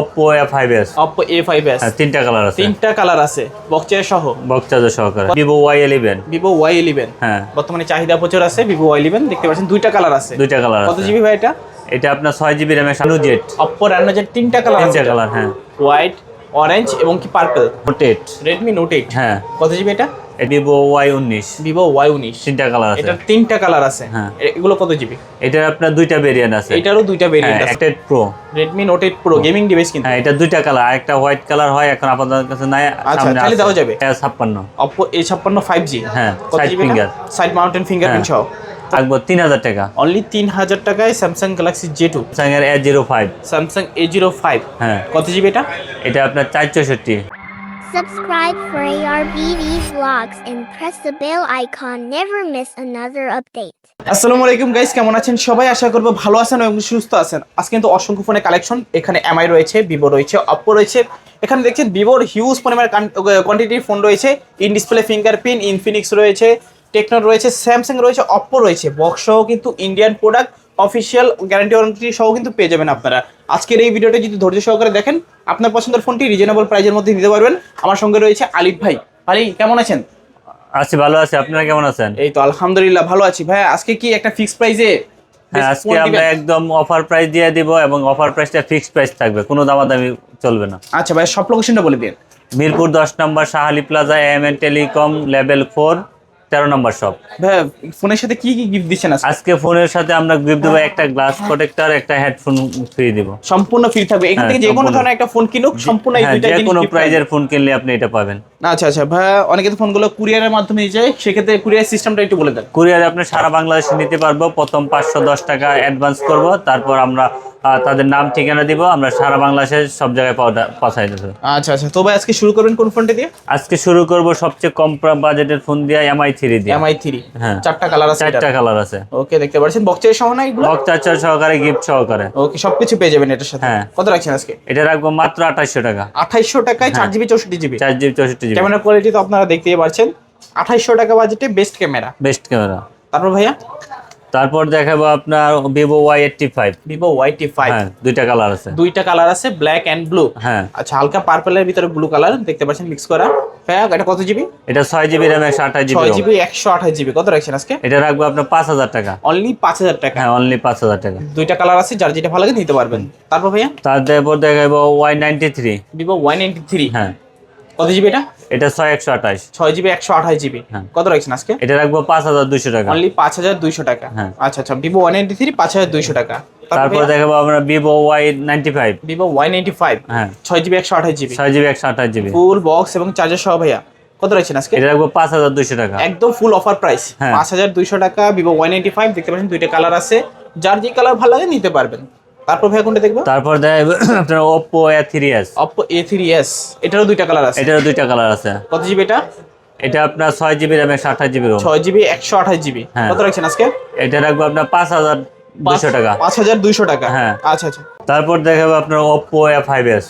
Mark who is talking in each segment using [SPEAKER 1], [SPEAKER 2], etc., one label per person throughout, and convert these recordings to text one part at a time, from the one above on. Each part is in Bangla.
[SPEAKER 1] Oppo A5s
[SPEAKER 2] Oppo A five S
[SPEAKER 1] হ্যাঁ তিনটা কালার আছে।
[SPEAKER 2] তিনটা কালার আছে। বক্সের সহ।
[SPEAKER 1] বক্সাজের সহকারে। Vivo Y eleven
[SPEAKER 2] Vivo Y eleven
[SPEAKER 1] হ্যাঁ।
[SPEAKER 2] বর্তমানে চাহিদা প্রচুর আছে ভিভো ওয়াই ইলেভেন দেখতে পাচ্ছেন দুইটা কালার আছে।
[SPEAKER 1] দুইটা কালার
[SPEAKER 2] কত
[SPEAKER 1] আছে।
[SPEAKER 2] জিবি ভাই এটা?
[SPEAKER 1] এটা আপনার ছয় জিবি সানু জেট
[SPEAKER 2] অপো রেনো জেড তিনটা কালার আছে
[SPEAKER 1] তিনটা কালার হ্যাঁ।
[SPEAKER 2] হোয়াইট অরেঞ্জ এবং কি পার্পল
[SPEAKER 1] রোটেট
[SPEAKER 2] রেডমি নোট এইট
[SPEAKER 1] হ্যাঁ।
[SPEAKER 2] কত জিবি এটা?
[SPEAKER 1] ভিভো ওয়াই উনিশ।
[SPEAKER 2] ভিভো ওয়াই উনিশ।
[SPEAKER 1] তিনটা কালার আছে।
[SPEAKER 2] এটার তিনটা কালার আছে।
[SPEAKER 1] হ্যাঁ।
[SPEAKER 2] এগুলো কত জিবি
[SPEAKER 1] এটার আপনার দুইটা ভেরিয়েন্ট আছে।
[SPEAKER 2] এটারও দুইটা
[SPEAKER 1] হ্যাঁ
[SPEAKER 2] ভেরিয়েন্ট আছে।
[SPEAKER 1] একটা Pro
[SPEAKER 2] Redmi Note eight Pro gaming device কিন্তু।
[SPEAKER 1] হ্যাঁ এটা দুইটা কালার একটা হোয়াইট কালার হয় এখন আপনাদের কাছে নাই
[SPEAKER 2] আচ্ছা, তাহলে। দেওয়া যাবে?
[SPEAKER 1] এটা ছাপ্পান্ন।
[SPEAKER 2] অপো এ ছাপ্পান্ন ফাইভ জি
[SPEAKER 1] হ্যাঁ,
[SPEAKER 2] GB
[SPEAKER 1] finger।
[SPEAKER 2] Side mountain fingerprint সহ।
[SPEAKER 1] থাকব তিন হাজার টাকা।
[SPEAKER 2] অনলি তিন হাজার টাকায় Samsung Galaxy J two
[SPEAKER 1] Samsung এর A zero five
[SPEAKER 2] Samsung A zero five
[SPEAKER 1] হ্যাঁ।
[SPEAKER 2] কত জিবি এটা?
[SPEAKER 1] এটা আপনার চার চৌষট্টি।
[SPEAKER 3] Subscribe for ARBV vlogs and press the bell icon. Never miss another update.
[SPEAKER 2] আসসালামু আলাইকুম গাইস কেমন আছেন সবাই? আশা করব ভালো আছেন এবং সুস্থ আছেন। আজকে কিন্তু অসংখ্য ফোনের কালেকশন এখানে এমআই রয়েছে ভিভো রয়েছে অপো রয়েছে। এখানে দেখছেন ভিভোর হিউজ পরিমাণের কোয়ান্টিটির ফোন রয়েছে। ইন ডিসপ্লে ফিঙ্গারপ্রিন্ট ইনফিনিক্স রয়েছে। টেকনো রয়েছে স্যামসাং রয়েছে অপো রয়েছে। বক্স সহ কিন্তু Indian product official guarantee warranty সহ কিন্তু পেয়ে যাবেন আপনারা। আজকের এই ভিডিওটা যদি ধৈর্য সহকারে দেখেন আপনার পছন্দের ফোনটি রিজনেবল প্রাইজের মধ্যে নিতে পারবেন। আমার সঙ্গে রয়েছে আলিফ ভাই। ভাই কেমন আছেন?
[SPEAKER 1] আছি ভালো আছি। আপনারা কেমন আছেন?
[SPEAKER 2] এই তো আলহামদুলিল্লাহ ভালো আছি। ভাই আজকে কি একটা ফিক্স প্রাইসে
[SPEAKER 1] হ্যাঁ আজকে আমরা একদম অফার প্রাইস দিয়ে দিব এবং অফার প্রাইসটা ফিক্সড প্রাইস থাকবে। কোনো দামাদামি চলবে না।
[SPEAKER 2] আচ্ছা ভাই সব লোকেশনটা বলে দিন।
[SPEAKER 1] মিরপুর দশ number Shahali plaza M N telecom level four তেরো নম্বর শপ
[SPEAKER 2] ভাই ফোনের সাথে কি কি গিফট দিচ্ছেন আজকে?
[SPEAKER 1] ফোনের সাথে আমরা গিফট দেবো একটা গ্লাস প্রোটেক্টর একটা হেডফোন ফ্রি দিব।
[SPEAKER 2] সম্পূর্ণ ফ্রি থাকবে। এখান
[SPEAKER 1] হ্যাঁ,
[SPEAKER 2] থেকে যে কোনো ধরনের একটা ফোন কিনুক সম্পূর্ণ এই
[SPEAKER 1] হ্যাঁ যে কোনো প্রাইজের ফোন কিনলে আপনি এটা পাবেন।
[SPEAKER 2] আচ্ছা আচ্ছা ভাই অনেকে তো ফোনগুলো কুরিয়ারের মাধ্যমে যায় সেক্ষেত্রে কুরিয়ার সিস্টেমটা একটু বলে দেন।
[SPEAKER 1] কুরিয়ারে আপনি সারা বাংলাদেশে নিতে পারব প্রথম পাঁচশো দশ টাকা অ্যাডভান্স করব তারপর আমরা তাদের নাম ঠিকানা দিব আমরা সারা বাংলাদেশের সব জায়গায় পৌঁছাই দেবো।
[SPEAKER 2] আচ্ছা আচ্ছা তো ভাই আজকে শুরু করবেন কোন ফোনটা দিয়ে?
[SPEAKER 1] আজকে শুরু করব সবচেয়ে কম বাজেটের ফোন দিয়ে এমআই থ্রি দিয়ে।
[SPEAKER 2] এমআই থ্রি
[SPEAKER 1] হ্যাঁ।
[SPEAKER 2] চারটা কালার আছে
[SPEAKER 1] চারটা কালার আছে।
[SPEAKER 2] ওকে দেখতে পাচ্ছেন বক্সের সহ না এগুলো?
[SPEAKER 1] বক্তাচার সহকারে গিফট সহকারে।
[SPEAKER 2] ওকে সবকিছু পেয়ে যাবেন এটার সাথে।
[SPEAKER 1] হ্যাঁ।
[SPEAKER 2] কত রাখছেন আজকে?
[SPEAKER 1] এটা রাখব মাত্র আঠাইশশো টাকা।
[SPEAKER 2] আঠাইশশো টাকায় চার জিবি চৌষট্টি জিবি
[SPEAKER 1] চার জিবি চৌষট্টি
[SPEAKER 2] ক্যামেরা কোয়ালিটি তো আপনারা দেখতেই পাচ্ছেন। আঠাইশশো টাকা বাজেটে বেস্ট ক্যামেরা
[SPEAKER 1] বেস্ট ক্যামেরা
[SPEAKER 2] তারপর ভাইয়া?
[SPEAKER 1] তারপর দেখাবো আপনার Vivo Y eighty five
[SPEAKER 2] Vivo Y YT five
[SPEAKER 1] হ্যাঁ দুইটা কালার আছে।
[SPEAKER 2] দুইটা কালার আছে ব্ল্যাক এন্ড ব্লু
[SPEAKER 1] হ্যাঁ।
[SPEAKER 2] আচ্ছা হালকা পার্পলের ভিতরে ব্লু কালার দেখতে পাচ্ছেন মিক্স করা। ভাইয়া এটা কত জিবি
[SPEAKER 1] এটা ছয় জিবি র্যাম একশো আঠাশ জিবি
[SPEAKER 2] ছয় জিবি একশো আঠাশ জিবি কত রাখছেন আজকে?
[SPEAKER 1] এটা রাখব আপনার পাঁচ হাজার টাকা।
[SPEAKER 2] অনলি পাঁচ হাজার টাকা।
[SPEAKER 1] হ্যাঁ অনলি পাঁচ হাজার টাকা।
[SPEAKER 2] দুইটা কালার আছে যার যেটা ভালো লাগে নিতে পারবেন। তারপর ভাইয়া?
[SPEAKER 1] তারপর দেখাবো Y ninety three
[SPEAKER 2] Vivo Y ninety three
[SPEAKER 1] হ্যাঁ।
[SPEAKER 2] কত জিবি এটা?
[SPEAKER 1] এটা ছয় একশো আঠাশ।
[SPEAKER 2] ছয় জিবি একশো আঠাশ জিবি।
[SPEAKER 1] হ্যাঁ।
[SPEAKER 2] কত রাখছেন আজকে?
[SPEAKER 1] এটা রাখব পাঁচ হাজার দুশো টাকা।
[SPEAKER 2] অনলি পাঁচ হাজার দুইশো টাকা।
[SPEAKER 1] হ্যাঁ।
[SPEAKER 2] আচ্ছা আচ্ছা ভিভো ওয়ান নাইনটি থ্রি পাঁচ হাজার দুইশো টাকা।
[SPEAKER 1] তারপর দেখাবো আমরা Vivo Y ninety five.
[SPEAKER 2] Vivo Y ninety five.
[SPEAKER 1] হ্যাঁ।
[SPEAKER 2] ছয় জিবি একশো আঠাশ জিবি।
[SPEAKER 1] ছয় জিবি একশো আঠাশ জিবি।
[SPEAKER 2] ফুল বক্স এবং চার্জার সহ ভাইয়া। কত রাখছেন আজকে?
[SPEAKER 1] এটা রাখব পাঁচ হাজার দুশো টাকা।
[SPEAKER 2] একদম ফুল অফার প্রাইস। পাঁচ হাজার দুইশো টাকা ভিভো ওয়ান এইটি ফাইভ দেখতে পাচ্ছেন দুইটা কালার আছে। যার যে কালার ভালো লাগে নিতে পারবেন। তারপর ভাই কোনটা দেখব?
[SPEAKER 1] তারপর দেখাবো আপনার Oppo A three S
[SPEAKER 2] Oppo A three S এটারও দুইটা কালার আছে?
[SPEAKER 1] এটারও দুইটা কালার আছে।
[SPEAKER 2] কত জিবি এটা?
[SPEAKER 1] এটা আপনার ছয় জিবি র্যাম একশো আঠাশ জিবি
[SPEAKER 2] ছয় জিবি একশো আঠাশ জিবি
[SPEAKER 1] হ্যাঁ।
[SPEAKER 2] কত রাখছেন আজকে?
[SPEAKER 1] এটা রাখব আপনার পাঁচ হাজার দুশো টাকা।
[SPEAKER 2] পাঁচ হাজার দুইশো টাকা।
[SPEAKER 1] হ্যাঁ।
[SPEAKER 2] আচ্ছা আচ্ছা।
[SPEAKER 1] তারপর দেখাবো আপনার
[SPEAKER 2] অপো এ ফাইভ এস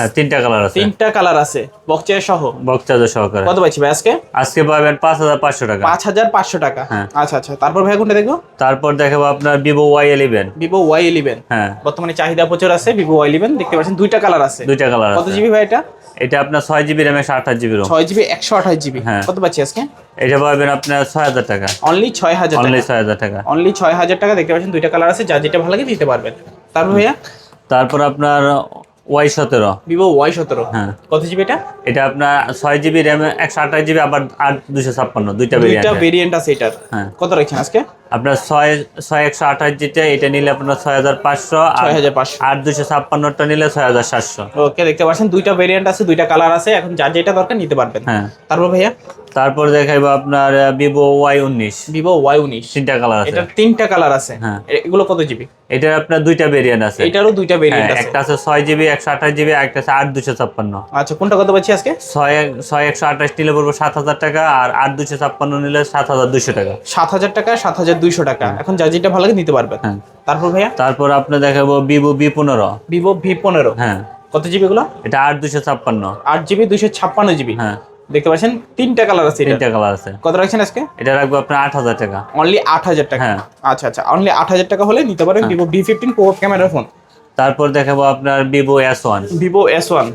[SPEAKER 1] হ্যাঁ তিনটা কালার আছে।
[SPEAKER 2] তিনটা কালার আছে। বক্সের সহ?
[SPEAKER 1] বক্সাজের সহকারে।
[SPEAKER 2] কত পাচ্ছি ভাই আজকে?
[SPEAKER 1] আজকে পাবেন পাঁচ হাজার পাঁচশো টাকা।
[SPEAKER 2] পাঁচ হাজার পাঁচশো টাকা।
[SPEAKER 1] হ্যাঁ।
[SPEAKER 2] আচ্ছা আচ্ছা। তারপর ভাই কোনটা দেখব?
[SPEAKER 1] তারপর দেখাবো আপনার Vivo Y eleven
[SPEAKER 2] Vivo Y eleven
[SPEAKER 1] হ্যাঁ।
[SPEAKER 2] বর্তমানে চাহিদা প্রচুর আছে ভিভো ওয়াই ইলেভেন দেখতে পাচ্ছেন দুইটা কালার আছে।
[SPEAKER 1] দুইটা কালার
[SPEAKER 2] কত জিবি ভাই এটা?
[SPEAKER 1] এটা আপনার ছয় জিবি র্যাম একশো আঠাশ জিবি
[SPEAKER 2] ছয় জিবি একশো আঠাশ জিবি
[SPEAKER 1] হ্যাঁ।
[SPEAKER 2] কত পাচ্ছি আজকে?
[SPEAKER 1] এটা পাবেন আপনার ছয় হাজার টাকা।
[SPEAKER 2] অনলি ছয় হাজার
[SPEAKER 1] অনলি ছয় হাজার টাকা।
[SPEAKER 2] অনলি ছয় হাজার টাকা দেখতে পাচ্ছেন দুইটা কালার আছে যা যেটা ভালো লাগে নিতে পারবেন। তারপর ভাইয়া?
[SPEAKER 1] তারপর আপনার ওয়াই সতেরো।
[SPEAKER 2] ভিভো ওয়াই সতেরো।
[SPEAKER 1] হ্যাঁ।
[SPEAKER 2] কত জিবি এটা?
[SPEAKER 1] এটা আপনার ছয় জিবি র্যাম একশো আঠাশ জিবি আবার আট দুশো ছাপ্পান্ন দুইটা ভেরিয়েন্ট
[SPEAKER 2] আছে এটার।
[SPEAKER 1] হ্যাঁ।
[SPEAKER 2] কত রাখছেন আজকে?
[SPEAKER 1] আপনার ছয় ছয় একশো আঠাশ এটা নিলে আপনার ছয় হাজার পাঁচশো
[SPEAKER 2] ছয় হাজার পাঁচশো।
[SPEAKER 1] আট দুশো ছাপ্পান্নটা নিলে ছয় হাজার সাতশো।
[SPEAKER 2] ওকে দেখতে পাচ্ছেন দুইটা ভেরিয়েন্ট আছে দুইটা কালার আছে এখন যার যেটা দরকার নিতে পারবেন।
[SPEAKER 1] হ্যাঁ।
[SPEAKER 2] তারপর ভাইয়া?
[SPEAKER 1] তারপর দেখাইবো আপনার ভিভো ওয়াই উনিশ।
[SPEAKER 2] ভিভো ওয়াই উনিশ।
[SPEAKER 1] তিনটা কালার আছে।
[SPEAKER 2] তিনটা কালার আছে।
[SPEAKER 1] হ্যাঁ।
[SPEAKER 2] এগুলো কত জিবি
[SPEAKER 1] এটার আপনার দুইটা ভেরিয়েন্ট আছে।
[SPEAKER 2] এটারও দুইটা
[SPEAKER 1] হ্যাঁ,
[SPEAKER 2] ভেরিয়েন্ট আছে।
[SPEAKER 1] একটা আছে ছয় জিবি একশো আঠাশ জিবি একটা আছে আট দুশো ছাপ্পান্ন।
[SPEAKER 2] আচ্ছা কোনটা কত পাচ্ছি আজকে?
[SPEAKER 1] ছয় ছয় একশো আঠাশ নিলে পড়ব সাত হাজার টাকা আর আট দুশো ছাপ্পান্ন নিলে সাত হাজার দুশো টাকা।
[SPEAKER 2] সাত হাজার টাকা সাত হাজার দুইশো টাকা। এখন যা যেটা ভালো লাগে নিতে পারবেন।
[SPEAKER 1] হ্যাঁ।
[SPEAKER 2] তারপর ভাইয়া?
[SPEAKER 1] তারপর আপনি দেখাবো ভিভো ভি পনেরো
[SPEAKER 2] ভিভো ভি পনেরো
[SPEAKER 1] হ্যাঁ।
[SPEAKER 2] কত জিবি গুলো
[SPEAKER 1] এটা আট দুশো ছাপ্পান্ন।
[SPEAKER 2] আট জিবি দুইশো ছাপ্পান্ন জিবি
[SPEAKER 1] হ্যাঁ।
[SPEAKER 2] দেখতে পাচ্ছেন তিনটা কালার আছে
[SPEAKER 1] তিনটা কালার আছে।
[SPEAKER 2] কত রাখছেন আজকে?
[SPEAKER 1] এটা রাখব আপনার আট হাজার টাকা।
[SPEAKER 2] অনলি আট হাজার টাকা।
[SPEAKER 1] হ্যাঁ।
[SPEAKER 2] আচ্ছা আচ্ছা। অনলি আট হাজার টাকা হলে নিতে পারেন ভিভো ভি ফিফটিন প্রো ক্যামেরার ফোন
[SPEAKER 1] তারপর দেখাবো আপনার Vivo S one
[SPEAKER 2] Vivo S one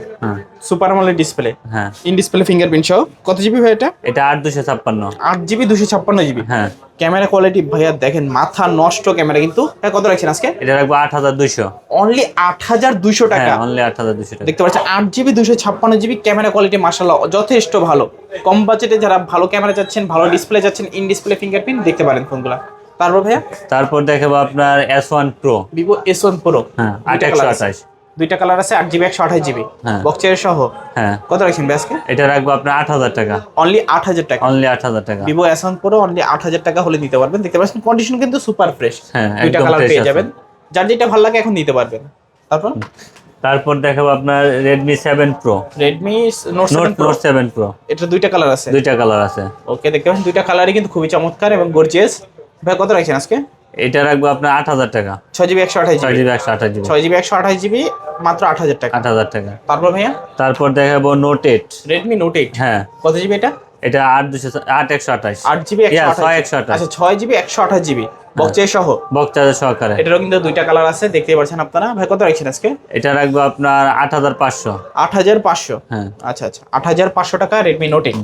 [SPEAKER 2] super আমলের ডিসপ্লে
[SPEAKER 1] হ্যাঁ।
[SPEAKER 2] ইন ডিসপ্লে ফিঙ্গারপ্রিন্ট সহ। কত জিবি ভাই এটা?
[SPEAKER 1] এটা আট দুশো ছাপ্পান্ন।
[SPEAKER 2] আট জিবি দুশো ছাপ্পান্ন জিবি
[SPEAKER 1] হ্যাঁ।
[SPEAKER 2] ক্যামেরা কোয়ালিটি ভাইয়া দেখেন মাথা নষ্ট ক্যামেরা কিন্তু। হ্যাঁ, কত রাখছেন আজকে?
[SPEAKER 1] এটা রাখব আট হাজার দুইশো।
[SPEAKER 2] অনলি আট হাজার দুইশো টাকা।
[SPEAKER 1] হ্যাঁ অনলি আট হাজার দুশো টাকা।
[SPEAKER 2] দেখতে পাচ্ছেন আট জিবি দুশো ছাপ্পান্ন জিবি ক্যামেরা কোয়ালিটি মার্শাল্লাহ যথেষ্ট ভালো। কম বাজেটে যারা ভালো ক্যামেরা চাচ্ছেন ভালো ডিসপ্লে চাচ্ছেন ইন ডিসপ্লে ফিঙ্গারপ্রিন্ট দেখতে পারেন ফোনগুলো তারপর ভাইয়া?
[SPEAKER 1] তারপর দেখাবো আপনার S one Pro
[SPEAKER 2] Vivo S one Pro
[SPEAKER 1] হ্যাঁ আট একশো আঠাশ।
[SPEAKER 2] দুইটা কালার আছে আট জিবি একশো আঠাশ জিবি
[SPEAKER 1] হ্যাঁ।
[SPEAKER 2] বক্সের সহ?
[SPEAKER 1] হ্যাঁ।
[SPEAKER 2] কত রাখছেন ব্যাসকে
[SPEAKER 1] এটা রাখব আপনার আট হাজার টাকা।
[SPEAKER 2] অনলি আট হাজার টাকা।
[SPEAKER 1] অনলি আট হাজার টাকা।
[SPEAKER 2] Vivo S one Pro only আট হাজার টাকা হলে নিতে পারবেন। দেখতে পাচ্ছেন কন্ডিশন কিন্তু সুপার ফ্রেশ
[SPEAKER 1] হ্যাঁ,
[SPEAKER 2] দুইটা কালার পেয়ে যাবেন। যার যেটা ভালো লাগে এখন নিতে পারবেন। তারপর?
[SPEAKER 1] তারপর দেখাবো আপনার Redmi seven Pro
[SPEAKER 2] Redmi Note
[SPEAKER 1] Note Note seven Pro
[SPEAKER 2] এটা দুইটা কালার আছে।
[SPEAKER 1] দুইটা কালার আছে।
[SPEAKER 2] ওকে দেখতে পাচ্ছেন দুইটা কালারই কিন্তু খুবই চমৎকার এবং গর্জিয়াস ভাই কত রাখছেন আজকে?
[SPEAKER 1] এটা রাখব আপনার আট হাজার টাকা।
[SPEAKER 2] ছয় জিবি একশো আঠাশ
[SPEAKER 1] ছয়
[SPEAKER 2] জিবি।
[SPEAKER 1] একশো আঠাশ জিবি।
[SPEAKER 2] ছয় জিবি একশো আঠাশ জিবি মাত্র আট হাজার টাকা।
[SPEAKER 1] আট হাজার টাকা।
[SPEAKER 2] তারপর ভাইয়া?
[SPEAKER 1] তারপর দেখাবো Note eight
[SPEAKER 2] Redmi Note eight
[SPEAKER 1] হ্যাঁ।
[SPEAKER 2] কত জিবি এটা?
[SPEAKER 1] এটা আট দুশো আট একশো আঠাশ।
[SPEAKER 2] আট জিবি
[SPEAKER 1] ছয় একশো আঠাশ।
[SPEAKER 2] আচ্ছা ছয় জিবি একশো আঠাশ জিবি। বক্সের সহ?
[SPEAKER 1] বক্তাদের সহকারে।
[SPEAKER 2] এটারও কিন্তু দুইটা কালার আছে দেখতে পাচ্ছেন আপনারা। ভাই কত রাখছেন আজকে?
[SPEAKER 1] এটা রাখব আপনার আট হাজার পাঁচশো।
[SPEAKER 2] আট হাজার পাঁচশো।
[SPEAKER 1] হ্যাঁ।
[SPEAKER 2] আচ্ছা আচ্ছা। আট হাজার পাঁচশো টাকা রেডমি নোট এইট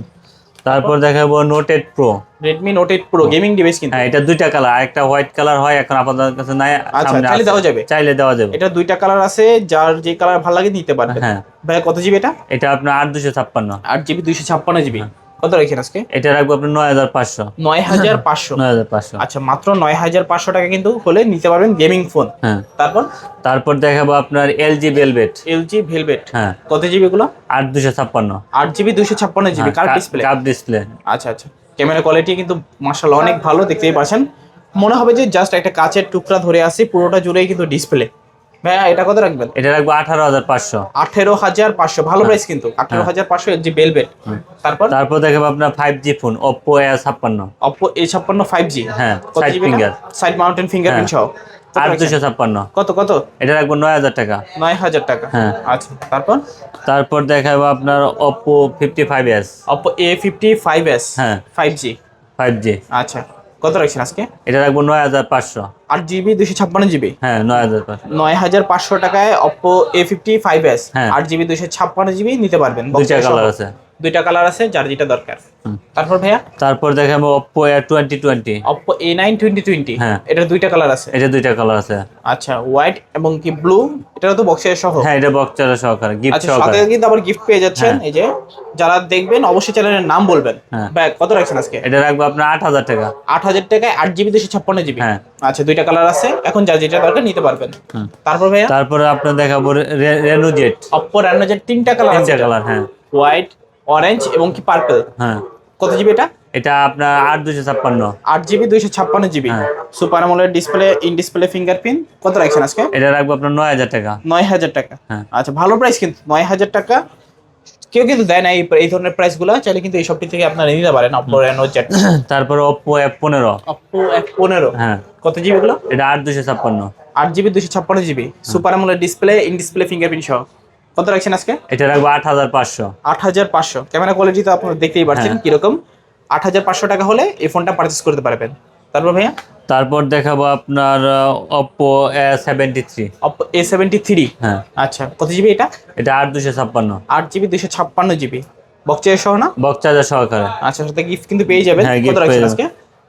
[SPEAKER 1] তারপর দেখাবো Note eight Pro
[SPEAKER 2] Redmi Note eight Pro gaming device কিন্তু।
[SPEAKER 1] হ্যাঁ এটা দুইটা কালার একটা হোয়াইট কালার হয় এখন আপনাদের কাছে নাই
[SPEAKER 2] আচ্ছা, চাইলে দেওয়া যাবে?
[SPEAKER 1] চাইলে দেওয়া যাবে।
[SPEAKER 2] এটা দুইটা কালার আছে যার যে কালার ভালো লাগে নিতে পারবেন।
[SPEAKER 1] হ্যাঁ।
[SPEAKER 2] ভাই কত জিবি এটা?
[SPEAKER 1] এটা আপনার আট দুশো ছাপ্পান্ন।
[SPEAKER 2] আট জিবি দুইশো ছাপ্পান্ন জিবি কত রাখছেন আজকে?
[SPEAKER 1] এটা রাখব আপনার নয় হাজার পাঁচশো।
[SPEAKER 2] নয় হাজার পাঁচশো?
[SPEAKER 1] নয় হাজার পাঁচশো।
[SPEAKER 2] আচ্ছা মাত্র নয় হাজার পাঁচশো টাকা কিন্তু হলে নিতে পারবেন গেমিং ফোন।
[SPEAKER 1] হ্যাঁ।
[SPEAKER 2] তারপর?
[SPEAKER 1] তারপর দেখাবো আপনার এলজি ভেলভেট।
[SPEAKER 2] LG velvet.
[SPEAKER 1] হ্যাঁ।
[SPEAKER 2] কত জিবি গুলো
[SPEAKER 1] আট দুশো ছাপ্পান্ন।
[SPEAKER 2] আট জিবি দুইশো ছাপ্পান্ন জিবি কার ডিসপ্লে
[SPEAKER 1] কাপ ডিসপ্লে
[SPEAKER 2] আচ্ছা আচ্ছা। ক্যামেরা কোয়ালিটি কিন্তু মার্শাল অনেক ভালো দেখতেই পাচ্ছেন। মনে হবে যে জাস্ট একটা কাচের টুকরা ধরে আসি পুরোটা জুড়েই কিন্তু ডিসপ্লে ভাইয়া এটা কত রাখবেন?
[SPEAKER 1] এটা রাখব আঠারো হাজার পাঁচশো।
[SPEAKER 2] আঠেরো হাজার পাঁচশো ভালো প্রাইস কিন্তু। আঠেরো হাজার পাঁচশো এলজি ভেলভেট তারপর?
[SPEAKER 1] তারপর দেখাবো আপনার five G phone Oppo A ছাপ্পান্ন।
[SPEAKER 2] অপো এ ছাপ্পান্ন ফাইভ জি
[SPEAKER 1] হ্যাঁ,
[SPEAKER 2] কত
[SPEAKER 1] side
[SPEAKER 2] সাইড মাউন্টেন ফিঙ্গারপ্রিন্ট সহ। রাখছেন?
[SPEAKER 1] দুশো ছাপ্পান্ন।
[SPEAKER 2] কত কত?
[SPEAKER 1] এটা রাখব নয় হাজার টাকা।
[SPEAKER 2] নয় হাজার টাকা।
[SPEAKER 1] হ্যাঁ।
[SPEAKER 2] আচ্ছা তারপর?
[SPEAKER 1] তারপর দেখাবো আপনার Oppo fifty five S
[SPEAKER 2] Oppo A fifty five S
[SPEAKER 1] হ্যাঁ।
[SPEAKER 2] ফাইভ জি
[SPEAKER 1] ফাইভ জি
[SPEAKER 2] আচ্ছা। কত রাখছেন আজকে?
[SPEAKER 1] এটা রাখব নয় হাজার পাঁচশো।
[SPEAKER 2] আট জিবি দুশো ছাপ্পান্ন জিবি?
[SPEAKER 1] হ্যাঁ নয় হাজার পাঁচশো।
[SPEAKER 2] নয় হাজার পাঁচশো টাকায় Oppo A fifty five S
[SPEAKER 1] হ্যাঁ।
[SPEAKER 2] আট জিবি দুশো ছাপ্পান্ন জিবি নিতে পারবেন।
[SPEAKER 1] দুইটা কালার আছে।
[SPEAKER 2] দুইটা কালার আছে যার যেটা দরকার। তারপর ভাইয়া?
[SPEAKER 1] তারপর দেখাবো Oppo A twenty twenty
[SPEAKER 2] Oppo A nine twenty twenty
[SPEAKER 1] হ্যাঁ।
[SPEAKER 2] এটা দুইটা কালার আছে?
[SPEAKER 1] এটা দুইটা কালার আছে।
[SPEAKER 2] আচ্ছা হোয়াইট এবং কি ব্লু এটা তো বক্সের সহ।
[SPEAKER 1] হ্যাঁ এটা বক্সারের সহকারে গিফট
[SPEAKER 2] আচ্ছা সাথে কিন্তু আবার গিফট পেয়ে যাচ্ছেন।
[SPEAKER 1] হ্যাঁ।
[SPEAKER 2] এই যে যারা দেখবেন অবশ্যই চ্যানেলের নাম বলবেন।
[SPEAKER 1] হ্যাঁ।
[SPEAKER 2] ভাই কত রাখছেন আজকে?
[SPEAKER 1] এটা রাখব আপনার আট হাজার টাকা।
[SPEAKER 2] আট হাজার টাকায় আট জিবি দুশো ছাপ্পান্ন জিবি
[SPEAKER 1] হ্যাঁ।
[SPEAKER 2] আচ্ছা দুইটা কালার আছে। এখন যা যেটা দরকার নিতে পারবেন। তারপর ভাইয়া?
[SPEAKER 1] তারপরে আপনার দেখাবো জেট
[SPEAKER 2] অপ্পো রেনো যে তিনটা কালার আছে।
[SPEAKER 1] তিনটা কালার হ্যাঁ।
[SPEAKER 2] হোয়াইট অরেঞ্জ এবং কি পার্পল
[SPEAKER 1] হ্যাঁ।
[SPEAKER 2] কত জিবি এটা?
[SPEAKER 1] এটা আপনার আট দুশো ছাপ্পান্ন।
[SPEAKER 2] আট জিবি দুইশো ছাপ্পান্ন জিবি
[SPEAKER 1] হ্যাঁ।
[SPEAKER 2] সুপার আমলের ডিসপ্লে ইন ডিসপ্লে ফিঙ্গারপ্রিন্ট কত রাখছেন আজকে?
[SPEAKER 1] এটা রাখব আপনার নয় হাজার টাকা।
[SPEAKER 2] নয় হাজার টাকা।
[SPEAKER 1] হ্যাঁ।
[SPEAKER 2] আচ্ছা ভালো প্রাইস কিন্তু নয় হাজার টাকা। কেউ কিন্তু দেয় না এই ধরনের প্রাইসগুলো চাইলে কিন্তু এই সবটি থেকে আপনারা নিতে পারেন অপ্পো রেনো জেড
[SPEAKER 1] তারপরে ওপ্পো এফ পনেরো।
[SPEAKER 2] অপো এক পনেরো।
[SPEAKER 1] হ্যাঁ।
[SPEAKER 2] কত জিবি গুলো
[SPEAKER 1] এটা আট দুশো ছাপ্পান্ন।
[SPEAKER 2] আট জিবি দুশো ছাপ্পান্ন জিবি সুপার আমলের ডিসপ্লে ইন ডিসপ্লে ফিঙ্গারপ্রিন্ট সহ। কত রাখছেন আজকে?
[SPEAKER 1] এটা রাখব আট হাজার পাঁচশো।
[SPEAKER 2] আট হাজার পাঁচশো। ক্যামেরা কোয়ালিটি তো আপনারা দেখতেই পাচ্ছেন
[SPEAKER 1] হ্যাঁ।
[SPEAKER 2] কীরকম। আট হাজার পাঁচশো টাকা হলে এই ফোনটা পারচেস করতে পারবেন। তারপর ভাইয়া?
[SPEAKER 1] তারপর দেখাবো আপনার Oppo A seventy three
[SPEAKER 2] Oppo A seventy three
[SPEAKER 1] হ্যাঁ।
[SPEAKER 2] আচ্ছা কত জিবি এটা?
[SPEAKER 1] এটা আট দুশো ছাপ্পান্ন।
[SPEAKER 2] আট জিবি দুশো ছাপ্পান্ন জিবি বক্সের সহ না?
[SPEAKER 1] বক্সারের সহকারে।
[SPEAKER 2] আচ্ছা সাথে গিফট কিন্তু পেয়ে যাবেন।
[SPEAKER 1] হ্যাঁ
[SPEAKER 2] কত রাখছেন আজকে?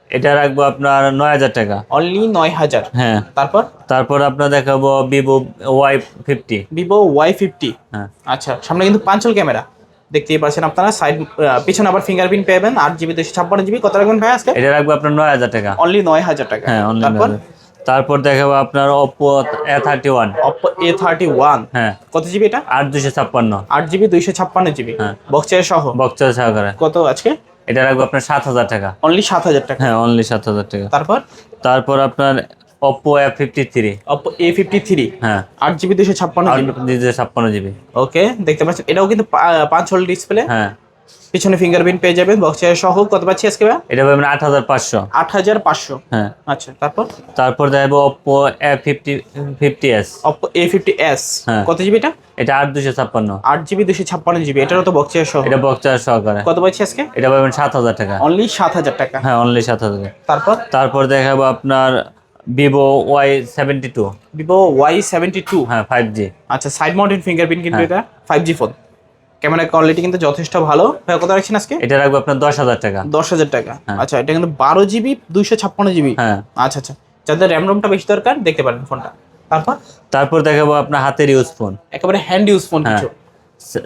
[SPEAKER 1] এটা রাখব আপনার নয় হাজার টাকা।
[SPEAKER 2] অনলি নয় হাজার।
[SPEAKER 1] হ্যাঁ।
[SPEAKER 2] তারপর?
[SPEAKER 1] তারপর আপনার দেখাবো Vivo Y fifty
[SPEAKER 2] Vivo Y fifty
[SPEAKER 1] হ্যাঁ।
[SPEAKER 2] আচ্ছা সামনে কিন্তু পাঁচল ক্যামেরা। দেখতেই পাচ্ছেন আপনারা সাইড পিছনে আবার ফিঙ্গারপ্রিন্ট পাবেন আট জিবি দুশো ছাপ্পান্ন জিবি কত রাখবেন ভাই আজকে?
[SPEAKER 1] এটা রাখব আপনার নয় হাজার টাকা।
[SPEAKER 2] অনলি নয় হাজার টাকা।
[SPEAKER 1] হ্যাঁ
[SPEAKER 2] তারপর?
[SPEAKER 1] তারপর দেখাবো আপনার Oppo A thirty one
[SPEAKER 2] Oppo A thirty one
[SPEAKER 1] হ্যাঁ।
[SPEAKER 2] কত জিবি এটা?
[SPEAKER 1] আট দুশো ছাপ্পান্ন।
[SPEAKER 2] আট জিবি দুইশো ছাপ্পান্ন জিবি
[SPEAKER 1] হ্যাঁ।
[SPEAKER 2] বক্সের সহ।
[SPEAKER 1] বক্সার সহকারে।
[SPEAKER 2] কত আজকে?
[SPEAKER 1] এটা রাখব আপনার সাত হাজার টাকা।
[SPEAKER 2] অনলি সাত হাজার টাকা?
[SPEAKER 1] হ্যাঁ অনলি সাত হাজার টাকা।
[SPEAKER 2] তারপর?
[SPEAKER 1] তারপর আপনার Oppo A fifty three
[SPEAKER 2] Oppo A fifty three
[SPEAKER 1] হ্যাঁ।
[SPEAKER 2] আট জিবি দুশো ছাপ্পান্ন জিবি
[SPEAKER 1] দুশো ছাপ্পান্ন জিবি
[SPEAKER 2] ওকে দেখতে পাচ্ছেন। এটাও কিন্তু পাঁচ হোল ডিসপ্লে
[SPEAKER 1] হ্যাঁ।
[SPEAKER 2] পিছনে ফিঙ্গারপ্রিন্ট পেয়ে যাবেন বক্সের সহ কত পাচ্ছি আজকে ভাই?
[SPEAKER 1] এটা পাবেন আট হাজার পাঁচশো।
[SPEAKER 2] আট হাজার পাঁচশো।
[SPEAKER 1] হ্যাঁ।
[SPEAKER 2] আচ্ছা তারপর?
[SPEAKER 1] তারপর fifty S
[SPEAKER 2] Oppo A fifty S
[SPEAKER 1] হ্যাঁ।
[SPEAKER 2] কত জিবি এটা?
[SPEAKER 1] এটা আট দুশো ছাপ্পান্ন।
[SPEAKER 2] আট জিবি দুশো ছাপ্পান্ন জিবি এটারও তো বক্সের সহ।
[SPEAKER 1] এটা বক্সার সহকারে।
[SPEAKER 2] কত পাচ্ছি আজকে?
[SPEAKER 1] এটা পাবেন সাত হাজার টাকা।
[SPEAKER 2] অনলি সাত হাজার টাকা।
[SPEAKER 1] হ্যাঁ অনলি সাত হাজার
[SPEAKER 2] তারপর?
[SPEAKER 1] তারপর দেখাবো আপনার Vivo Y seventy two
[SPEAKER 2] Vivo Y seventy two
[SPEAKER 1] হ্যাঁ ফাইভ জি
[SPEAKER 2] আচ্ছা সাইড মাউন্টেন ফিঙ্গারপ্রিন্ট কিন্তু
[SPEAKER 1] হ্যাঁ।
[SPEAKER 2] এটা। Five G phone camera quality কিন্তু যথেষ্ট ভালো। ভাই কত রাখছেন আজকে?
[SPEAKER 1] এটা রাখব আপনার দশ হাজার টাকা।
[SPEAKER 2] দশ হাজার টাকা।
[SPEAKER 1] হ্যাঁ।
[SPEAKER 2] আচ্ছা এটা কিন্তু বারো জিবি দুইশো ছাপ্পান্ন জিবি
[SPEAKER 1] হ্যাঁ।
[SPEAKER 2] আচ্ছা আচ্ছা। যাদের র্যাম রোমটা বেশি দরকার দেখতে পারেন ফোনটা তারপর?
[SPEAKER 1] তারপর দেখাবো আপনার হাতের ইউজ ফোন
[SPEAKER 2] একেবারে হ্যান্ড ইউজ ফোন কিছু।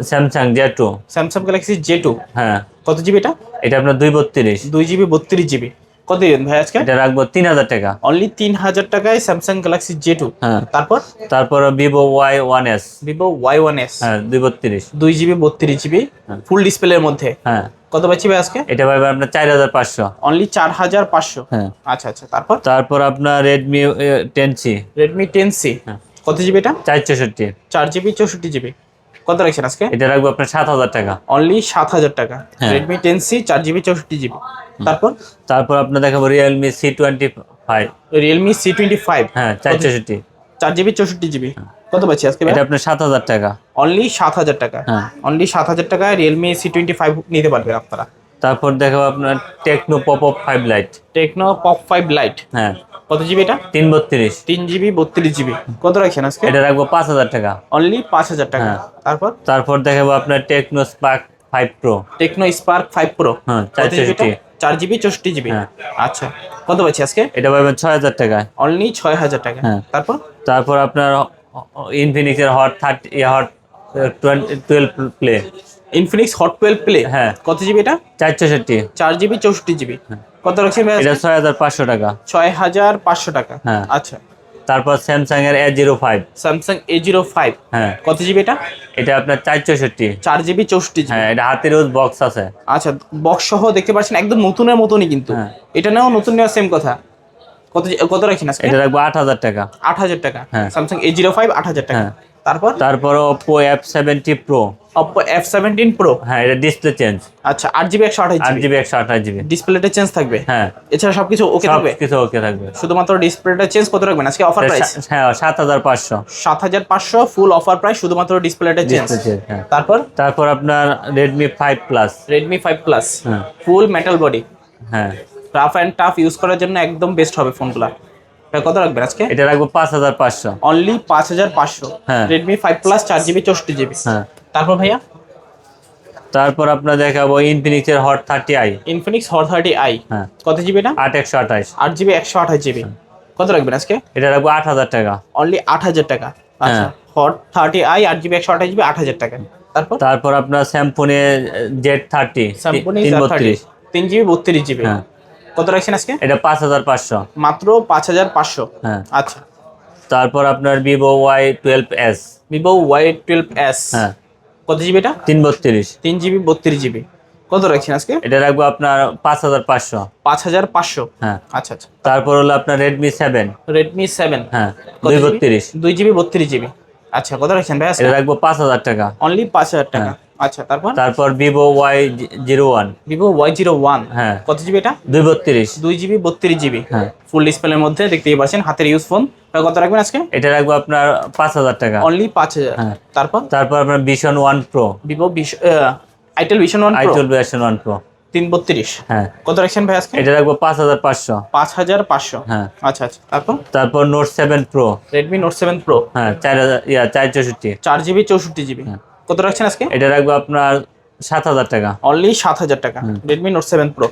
[SPEAKER 1] Samsung J two
[SPEAKER 2] Samsung Galaxy J two
[SPEAKER 1] হ্যাঁ।
[SPEAKER 2] কত জিবি এটা?
[SPEAKER 1] এটা আপনার দুই বত্রিশ।
[SPEAKER 2] দুই জিবি বত্রিশ জিবি কত দিবেন ভাই আজকে?
[SPEAKER 1] এটা রাখব তিন হাজার টাকা।
[SPEAKER 2] অনলি তিন হাজার টাকায় স্যামসাং গ্যালাক্সি জে টু
[SPEAKER 1] হ্যাঁ।
[SPEAKER 2] তারপর?
[SPEAKER 1] তারপর Vivo Y one S
[SPEAKER 2] Vivo Y one S
[SPEAKER 1] হ্যাঁ দুই বত্রিশ
[SPEAKER 2] দুই জিবি বত্রিশ জিবি ফুল ডিসপ্লের মধ্যে।
[SPEAKER 1] হ্যাঁ।
[SPEAKER 2] কত পাচ্ছি ভাই আজকে?
[SPEAKER 1] এটা পাবে আপনার চার হাজার পাঁচশো।
[SPEAKER 2] অনলি চার হাজার পাঁচশো।
[SPEAKER 1] হ্যাঁ।
[SPEAKER 2] আচ্ছা আচ্ছা তারপর?
[SPEAKER 1] তারপর আপনার Redmi ten C
[SPEAKER 2] Redmi ten C
[SPEAKER 1] হ্যাঁ।
[SPEAKER 2] কত জিবি এটা?
[SPEAKER 1] চার চৌষট্টি।
[SPEAKER 2] চার জিবি চৌষট্টি জিবি। কত রাখছেন আজকে?
[SPEAKER 1] এটা রাখব আপনার সাত হাজার টাকা।
[SPEAKER 2] অনলি সাত হাজার টাকা।
[SPEAKER 1] হ্যাঁ।
[SPEAKER 2] রেডমি টেন সি চার জিবি চৌষট্টি জিবি। তারপর?
[SPEAKER 1] তারপর আপনার দেখাবো Realme C twenty five
[SPEAKER 2] Realme C twenty five
[SPEAKER 1] হ্যাঁ চার চৌষট্টি।
[SPEAKER 2] চার জিবি চৌষট্টি জিবি। কত পাচ্ছি আজকে
[SPEAKER 1] এটা আপনার সাত হাজার টাকা।
[SPEAKER 2] অনলি সাত হাজার টাকা।
[SPEAKER 1] হ্যাঁ।
[SPEAKER 2] অনলি সাত হাজার টাকায় রিয়েলমি সি টোয়েন্টি ফাইভ নিতে পারবেন আপনারা।
[SPEAKER 1] তারপর দেখাবো আপনার Tecno Pop up five Lite
[SPEAKER 2] Tecno Pop five Lite
[SPEAKER 1] হ্যাঁ।
[SPEAKER 2] কত জিবি এটা?
[SPEAKER 1] তিন বত্রিশ।
[SPEAKER 2] তিন জিবি বত্রিশ জিবি। কত রাখছেন আজকে?
[SPEAKER 1] এটা রাখব পাঁচ হাজার টাকা।
[SPEAKER 2] অনলি পাঁচ হাজার টাকা।
[SPEAKER 1] হ্যাঁ।
[SPEAKER 2] তারপর?
[SPEAKER 1] তারপর দেখাবো আপনার Tecno Spark five Pro
[SPEAKER 2] Tecno Spark five Pro
[SPEAKER 1] হ্যাঁ, চার চৌষট্টি।
[SPEAKER 2] চার জিবি চৌষট্টি জিবি।
[SPEAKER 1] হ্যাঁ।
[SPEAKER 2] আচ্ছা কত পাচ্ছি আজকে?
[SPEAKER 1] এটা পাবেন ছয় হাজার টাকায়
[SPEAKER 2] অনলি ছয় হাজার টাকা।
[SPEAKER 1] হ্যাঁ।
[SPEAKER 2] তারপর?
[SPEAKER 1] তারপর আপনার ইনফিনিক্সের Hot thirty Hot twelve Play
[SPEAKER 2] Infinix Hot twelve Play
[SPEAKER 1] হ্যাঁ।
[SPEAKER 2] কত জিবি এটা?
[SPEAKER 1] চার চৌষট্টি
[SPEAKER 2] চার জিবি চৌষট্টি জিবি। কত রাখছেন
[SPEAKER 1] এটা ছয় হাজার পাঁচশো টাকা।
[SPEAKER 2] ছয় হাজার পাঁচশো টাকা।
[SPEAKER 1] হ্যাঁ।
[SPEAKER 2] আচ্ছা।
[SPEAKER 1] তারপর স্যামসাং এর A zero five
[SPEAKER 2] Samsung A zero five
[SPEAKER 1] হ্যাঁ।
[SPEAKER 2] কত জিবি এটা?
[SPEAKER 1] এটা আপনার চার চৌষট্টি।
[SPEAKER 2] চার জিবি চৌষট্টি
[SPEAKER 1] হ্যাঁ এটা হাতের বক্স আছে।
[SPEAKER 2] আচ্ছা বক্স সহ দেখতে পাচ্ছেন একদম নতুনের মতনই কিন্তু।
[SPEAKER 1] হ্যাঁ।
[SPEAKER 2] এটা নাও নতুন নেওয়া সেম কথা। কত কত রাখছেন
[SPEAKER 1] এটা রাখব আট হাজার টাকা।
[SPEAKER 2] আট হাজার টাকা।
[SPEAKER 1] হ্যাঁ।
[SPEAKER 2] স্যামসাং এ জিরো ফাইভ আট হাজার টাকা।
[SPEAKER 1] হ্যাঁ।
[SPEAKER 2] তারপর?
[SPEAKER 1] তারপর seventy Pro
[SPEAKER 2] Oppo F seventeen Pro
[SPEAKER 1] হ্যাঁ এটা ডিসপ্লে চেঞ্জ
[SPEAKER 2] আচ্ছা আট জিবি একশো আঠাশ
[SPEAKER 1] আট
[SPEAKER 2] জিবি
[SPEAKER 1] জিবি একশো আঠাশ জিবি
[SPEAKER 2] ডিসপ্লেটা চেঞ্জ থাকবে?
[SPEAKER 1] হ্যাঁ।
[SPEAKER 2] এছাড়া সবকিছু ওকে থাকবে?
[SPEAKER 1] কিছু ওকে থাকবে।
[SPEAKER 2] শুধুমাত্র ডিসপ্লেটা চেঞ্জ কত রাখবেন? আজকে অফার প্রাইস
[SPEAKER 1] হ্যাঁ সাত হাজার পাঁচশো।
[SPEAKER 2] সাত হাজার পাঁচশো ফুল অফার প্রাইস শুধুমাত্র ডিসপ্লেটা চেঞ্জ
[SPEAKER 1] হ্যাঁ।
[SPEAKER 2] তারপর?
[SPEAKER 1] তারপর আপনার Redmi five Plus
[SPEAKER 2] Redmi five Plus
[SPEAKER 1] হ্যাঁ।
[SPEAKER 2] ফুল মেটাল বডি
[SPEAKER 1] হ্যাঁ।
[SPEAKER 2] রাফ অ্যান্ড টাফ ইউজ করার জন্য একদম বেস্ট হবে ফোনগুলা কত রাখবেন আজকে?
[SPEAKER 1] এটা রাখব পাঁচ হাজার পাঁচশো।
[SPEAKER 2] অনলি পাঁচ হাজার পাঁচশো।
[SPEAKER 1] হ্যাঁ।
[SPEAKER 2] রেডমি ফাইভ প্লাস চার জিবি চৌষট্টি জিবি
[SPEAKER 1] হ্যাঁ।
[SPEAKER 2] তারপর ভাইয়া?
[SPEAKER 1] তারপর আপনার দেখাবো ইনফিনিক্সের Hot thirty I
[SPEAKER 2] Infinix Hot thirty I
[SPEAKER 1] হ্যাঁ।
[SPEAKER 2] কত জিবি এটা?
[SPEAKER 1] আট একশো আঠাশ।
[SPEAKER 2] আট জিবি একশো আঠাশ জিবি কত রাখবেন আজকে?
[SPEAKER 1] এটা রাখব আট হাজার টাকা।
[SPEAKER 2] অনলি আট হাজার টাকা। আচ্ছা
[SPEAKER 1] হ্যাঁ।
[SPEAKER 2] হট থার্টি আই আট জিবি একশো আঠাশ জিবি আট হাজার টাকা। তারপর?
[SPEAKER 1] তারপর আপনার স্যামফোনে জেড থার্টি
[SPEAKER 2] স্যামসুং
[SPEAKER 1] তিন বত্রিশ।
[SPEAKER 2] তিন জিবি বত্রিশ জিবি
[SPEAKER 1] হ্যাঁ।
[SPEAKER 2] কত রাখছেন আজকে?
[SPEAKER 1] এটা পাঁচ হাজার পাঁচশো।
[SPEAKER 2] মাত্র পাঁচ হাজার পাঁচশো?
[SPEAKER 1] হ্যাঁ।
[SPEAKER 2] আচ্ছা।
[SPEAKER 1] তারপর আপনার Vivo Y twelve S.
[SPEAKER 2] Vivo Y twelve S.
[SPEAKER 1] হ্যাঁ।
[SPEAKER 2] কত জিবি এটা?
[SPEAKER 1] তিন বত্রিশ।
[SPEAKER 2] তিন জিবি বত্রিশ জিবি। কত রাখছেন আজকে?
[SPEAKER 1] এটা রাখব আপনার পাঁচ হাজার পাঁচশো।
[SPEAKER 2] পাঁচ হাজার পাঁচশো?
[SPEAKER 1] হ্যাঁ।
[SPEAKER 2] আচ্ছা আচ্ছা।
[SPEAKER 1] তারপর হলো আপনার রেডমি সেভেন
[SPEAKER 2] রেডমি সেভেন
[SPEAKER 1] হ্যাঁ দুই বত্রিশ।
[SPEAKER 2] দুই জিবি বত্রিশ জিবি। আচ্ছা কত রাখছেন ভাই
[SPEAKER 1] এটা রাখব পাঁচ হাজার টাকা।
[SPEAKER 2] অনলি পাঁচ হাজার টাকা।
[SPEAKER 1] হ্যাঁ।
[SPEAKER 2] আচ্ছা তারপর?
[SPEAKER 1] তারপর Vivo Y zero one
[SPEAKER 2] Vivo Y zero one
[SPEAKER 1] হ্যাঁ।
[SPEAKER 2] কত জিবি এটা?
[SPEAKER 1] দুই বত্রিশ।
[SPEAKER 2] দুই জিবি বত্রিশ জিবি
[SPEAKER 1] হ্যাঁ।
[SPEAKER 2] ফুল ডিসপ্লের মধ্যে দেখতেই পাচ্ছেন হাতের ইউজ ফোন কত রাখবেন আজকে?
[SPEAKER 1] এটা রাখব আপনার পাঁচ হাজার টাকা।
[SPEAKER 2] অনলি পাঁচ হাজার।
[SPEAKER 1] হ্যাঁ।
[SPEAKER 2] তারপর?
[SPEAKER 1] তারপর আপনার Vision one Pro
[SPEAKER 2] Vivo itel Vision one
[SPEAKER 1] I twelve version one Pro
[SPEAKER 2] তিন বত্রিশ।
[SPEAKER 1] হ্যাঁ।
[SPEAKER 2] কত রাখছেন ভাই আজকে?
[SPEAKER 1] এটা রাখব পাঁচ হাজার পাঁচশো।
[SPEAKER 2] পাঁচ হাজার পাঁচশো।
[SPEAKER 1] হ্যাঁ।
[SPEAKER 2] আচ্ছা আচ্ছা। তারপর?
[SPEAKER 1] তারপর Note seven Pro
[SPEAKER 2] Redmi Note seven Pro
[SPEAKER 1] হ্যাঁ চার হাজার ইয়া চার চৌষট্টি।
[SPEAKER 2] চার জিবি চৌষট্টি জিবি
[SPEAKER 1] হ্যাঁ।
[SPEAKER 2] কত রাখছেন আজকে?
[SPEAKER 1] এটা রাখব আপনার সাত হাজার টাকা।
[SPEAKER 2] অনলি সাত হাজার টাকা। রেডমি নোট সেভেন প্রো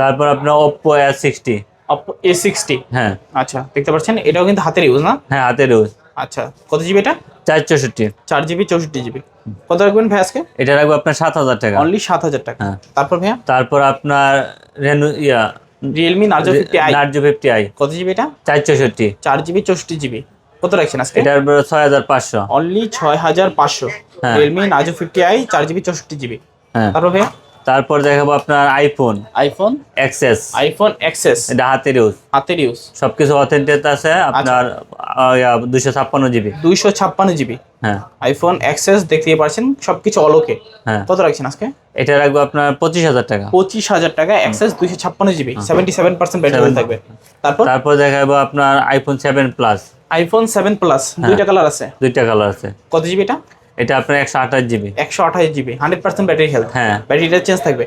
[SPEAKER 2] তারপর?
[SPEAKER 1] আপনার Oppo S sixty
[SPEAKER 2] Oppo A sixty
[SPEAKER 1] হ্যাঁ।
[SPEAKER 2] আচ্ছা দেখতে পাচ্ছেন এটাও কিন্তু হাতের ইউজ না?
[SPEAKER 1] হ্যাঁ হাতের ইউজ
[SPEAKER 2] আচ্ছা কত জিবি এটা?
[SPEAKER 1] চার চৌষট্টি।
[SPEAKER 2] চার জিবি চৌষট্টি জিবি কত রাখবেন ভাই আজকে?
[SPEAKER 1] এটা রাখব আপনার সাত হাজার টাকা।
[SPEAKER 2] অনলি সাত হাজার টাকা।
[SPEAKER 1] হ্যাঁ।
[SPEAKER 2] তারপর ভাইয়া?
[SPEAKER 1] তারপর আপনার রেনু ইয়া
[SPEAKER 2] Realme Narzo fifty I
[SPEAKER 1] Narzo fifty I
[SPEAKER 2] কত জিবি এটা?
[SPEAKER 1] চার চৌষট্টি।
[SPEAKER 2] চার জিবি চৌষট্টি জিবি কত রাখছেন আজকে?
[SPEAKER 1] এটার ছয় হাজার পাঁচশো।
[SPEAKER 2] অনলি ছয় হাজার পাঁচশো। রিয়েলমি নার্জো ফিফটি আই চার জিবি চৌষট্টি জিবি
[SPEAKER 1] হ্যাঁ।
[SPEAKER 2] তারপর ভাইয়া?
[SPEAKER 1] তারপর দেখাবো আপনার iPhone
[SPEAKER 2] iPhone
[SPEAKER 1] XS
[SPEAKER 2] iPhone XS
[SPEAKER 1] এটা হাতের ইউজ
[SPEAKER 2] হাতের ইউজ
[SPEAKER 1] সবকিছু অথেন্টিক আছে আপনার দুশো ছাপ্পান্ন জিবি
[SPEAKER 2] দুইশো ছাপ্পান্ন জিবি
[SPEAKER 1] হ্যাঁ।
[SPEAKER 2] আইফোন এক্সেস দেখতেই পারছেন সবকিছু অলোকে
[SPEAKER 1] হ্যাঁ।
[SPEAKER 2] কত রাখছেন আজকে?
[SPEAKER 1] এটা রাখব আপনার পঁচিশ হাজার টাকা।
[SPEAKER 2] পঁচিশ হাজার টাকা এক্সেস দুইশো ছাপ্পান্ন GB seventy seven percent battery থাকবে। তারপর?
[SPEAKER 1] তারপর দেখাবো আপনার iPhone seven Plus
[SPEAKER 2] iPhone seven Plus
[SPEAKER 1] হ্যাঁ।
[SPEAKER 2] দুইটা কালার আছে।
[SPEAKER 1] দুইটা কালার আছে।
[SPEAKER 2] কত জিবি এটা?
[SPEAKER 1] এটা আপনার একশো আঠাশ জিবি
[SPEAKER 2] একশো আঠাশ GB hundred percent battery health
[SPEAKER 1] হ্যাঁ।
[SPEAKER 2] ব্যাটারিটা চেঞ্জ থাকবে।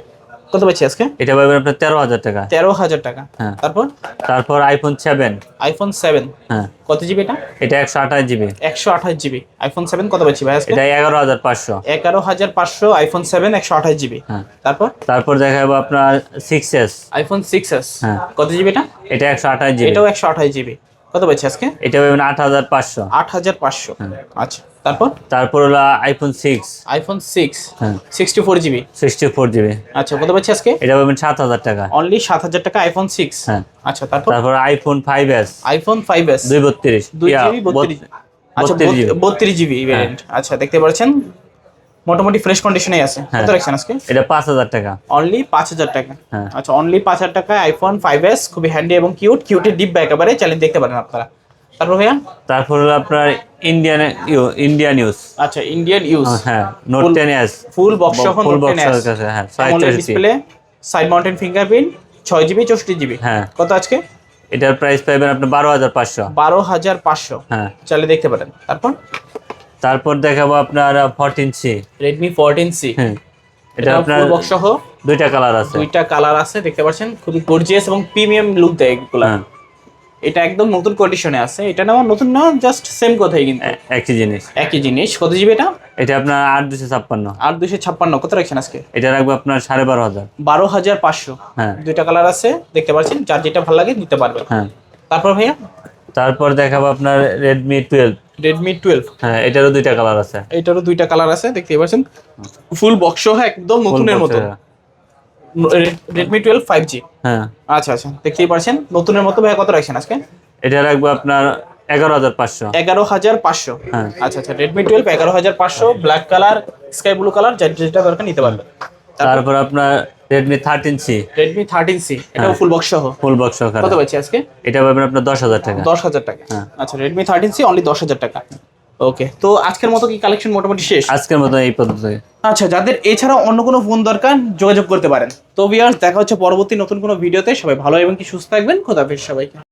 [SPEAKER 2] কত পাচ্ছি আজকে?
[SPEAKER 1] এটা পাবেন আপনার তেরো হাজার টাকা।
[SPEAKER 2] তেরো হাজার টাকা।
[SPEAKER 1] হ্যাঁ।
[SPEAKER 2] তারপর?
[SPEAKER 1] তারপর আইফোন সেভেন
[SPEAKER 2] আইফোন সেভেন
[SPEAKER 1] হ্যাঁ।
[SPEAKER 2] কত জিবি এটা?
[SPEAKER 1] এটা একশো আঠাশ জিবি
[SPEAKER 2] একশো আঠাশ জিবি আইফোন সেভেন কত পাচ্ছি ভাই
[SPEAKER 1] এটা এগারো হাজার পাঁচশো।
[SPEAKER 2] এগারো হাজার পাঁচশো আইফোন সেভেন একশো আঠাশ জিবি
[SPEAKER 1] হ্যাঁ।
[SPEAKER 2] তারপর?
[SPEAKER 1] তারপর দেখা যাব আপনার six S
[SPEAKER 2] iPhone six S
[SPEAKER 1] হ্যাঁ।
[SPEAKER 2] কত জিবি এটা?
[SPEAKER 1] এটা একশো আঠাশ জিবি
[SPEAKER 2] এটাও একশো আঠাশ জিবি কত পাচ্ছি আজকে?
[SPEAKER 1] এটা পাবেন আট হাজার পাঁচশো।
[SPEAKER 2] আট হাজার পাঁচশো। আচ্ছা। তারপর?
[SPEAKER 1] তারপর হলো iPhone six
[SPEAKER 2] iPhone six sixty four GB
[SPEAKER 1] sixty four GB
[SPEAKER 2] আচ্ছা কত পাচ্ছি আজকে?
[SPEAKER 1] এটা পাবেন সাত হাজার টাকা।
[SPEAKER 2] অনলি সাত হাজার টাকা আইফোন সিক্স
[SPEAKER 1] হ্যাঁ।
[SPEAKER 2] আচ্ছা তারপর?
[SPEAKER 1] তারপর iPhone five S
[SPEAKER 2] iPhone five S
[SPEAKER 1] দুই বত্রিশ।
[SPEAKER 2] দুই জিবি বত্রিশ। আচ্ছা
[SPEAKER 1] বত্রিশ জিবি।
[SPEAKER 2] ভ্যারিয়েন্ট আচ্ছা দেখতে পাচ্ছেন? মোটামুটি ফ্রেশ কন্ডিশনে আছে। কত
[SPEAKER 1] হ্যাঁ।
[SPEAKER 2] রাখছেন আজকে?
[SPEAKER 1] এটা পাঁচ হাজার টাকা।
[SPEAKER 2] অনলি পাঁচ হাজার টাকা।
[SPEAKER 1] হ্যাঁ।
[SPEAKER 2] আচ্ছা অনলি পাঁচ হাজার টাকা আইফোন ফাইভ এস খুবই হ্যান্ডি এবং কিউট কিউটের ডিব্বা একেবারে। চ্যালেঞ্জ দেখতে পারেন আপনারা। তারপর ভাইয়া?
[SPEAKER 1] তারপর হলো আপনার ইন্ডিয়ান ইন্ডিয়ান ইউজ
[SPEAKER 2] আচ্ছা ইন্ডিয়ান ইউজ
[SPEAKER 1] হ্যাঁ note
[SPEAKER 2] Full-
[SPEAKER 1] ten S
[SPEAKER 2] full box সহ
[SPEAKER 1] ফুল বক্স
[SPEAKER 2] 10S
[SPEAKER 1] কাছে হ্যাঁ
[SPEAKER 2] ডিসপ্লে সাইড মাউন্টেন ফিঙ্গারপ্রিন্ট ছয় জিবি চৌষট্টি জিবি
[SPEAKER 1] হ্যাঁ।
[SPEAKER 2] কত আজকে?
[SPEAKER 1] এটার প্রাইস পাইবেন আপনি বারো হাজার পাঁচশো।
[SPEAKER 2] বারো হাজার পাঁচশো।
[SPEAKER 1] হ্যাঁ।
[SPEAKER 2] চালিয়ে দেখতে পারেন। তারপর?
[SPEAKER 1] তারপর দেখাবো আপনার fourteen C
[SPEAKER 2] Redmi fourteen C
[SPEAKER 1] হ্যাঁ। এটা
[SPEAKER 2] এটা
[SPEAKER 1] আপনার
[SPEAKER 2] ফুল বক্স সহ।
[SPEAKER 1] দুইটা কালার আছে।
[SPEAKER 2] দুইটা কালার আছে দেখতে পাচ্ছেন? খুবই গর্জিয়াস এবং প্রিমিয়াম লুক দেয় এগুলো।
[SPEAKER 1] হ্যাঁ।
[SPEAKER 2] এটা একদম নতুন কন্ডিশনে আছে। এটা নেওয়া নতুন না জাস্ট সেম কথাই কিন্তু।
[SPEAKER 1] একই জিনিস।
[SPEAKER 2] একই জিনিস। কত জিবি এটা?
[SPEAKER 1] এটা আপনার আট দুশো ছাপ্পান্ন।
[SPEAKER 2] আর দুইশো ছাপ্পান্ন। কত রাখছেন আজকে?
[SPEAKER 1] এটা রাখব আপনার সাড়ে বারো হাজার।
[SPEAKER 2] বারো হাজার পাঁচশো।
[SPEAKER 1] হ্যাঁ।
[SPEAKER 2] দুইটা কালার আছে দেখতে পাচ্ছেন যার যেটা ভালো লাগে নিতে পারবেন।
[SPEAKER 1] হ্যাঁ।
[SPEAKER 2] তারপর ভাইয়া?
[SPEAKER 1] তারপর দেখাবো আপনার রেডমি টুয়েলভ
[SPEAKER 2] রেডমি টুয়েলভ
[SPEAKER 1] হ্যাঁ এটারও দুইটা কালার আছে।
[SPEAKER 2] এটারও দুইটা কালার আছে দেখতে পাচ্ছেন। ফুল বক্স একদম নতুনের মতো। রেডমি টুয়েলভ ফাইভ জি
[SPEAKER 1] হ্যাঁ।
[SPEAKER 2] আচ্ছা আচ্ছা দেখতেই পারছেন। নতুনের মতো ভাইয়া কত রাখছেন আজকে?
[SPEAKER 1] এটা রাখব আপনার এগারো হাজার পাঁচশো।
[SPEAKER 2] এগারো হাজার পাঁচশো।
[SPEAKER 1] হ্যাঁ।
[SPEAKER 2] আচ্ছা আচ্ছা রেডমি টুয়েলভ এগারো হাজার পাঁচশো black colour sky blue colour যেটা দরকার নিতে পারবেন।
[SPEAKER 1] তারপর আপনার Redmi thirteen C
[SPEAKER 2] Redmi thirteen C এটাও ফুল বক্স সহ।
[SPEAKER 1] ফুল বক্স সহ
[SPEAKER 2] কত পাচ্ছি আজকে?
[SPEAKER 1] এটা পাবেন আপনার দশ হাজার টাকা।
[SPEAKER 2] দশ হাজার টাকা।
[SPEAKER 1] হ্যাঁ।
[SPEAKER 2] আচ্ছা রেডমি থার্টিন সি অনলি দশ হাজার টাকা। ওকে তো আজকের মতো কি কালেকশন মোটামুটি শেষ?
[SPEAKER 1] আজকের মতো এই পদ্ধতি
[SPEAKER 2] আচ্ছা যাদের এছাড়া অন্য কোনো ফোন দরকার যোগাযোগ করতে পারেন। তো ভিউয়ার্স দেখা হচ্ছে পরবর্তী নতুন কোনো ভিডিওতে সবাই ভালো এবং কি সুস্থ থাকবেন খোদাফেজ সবাইকে।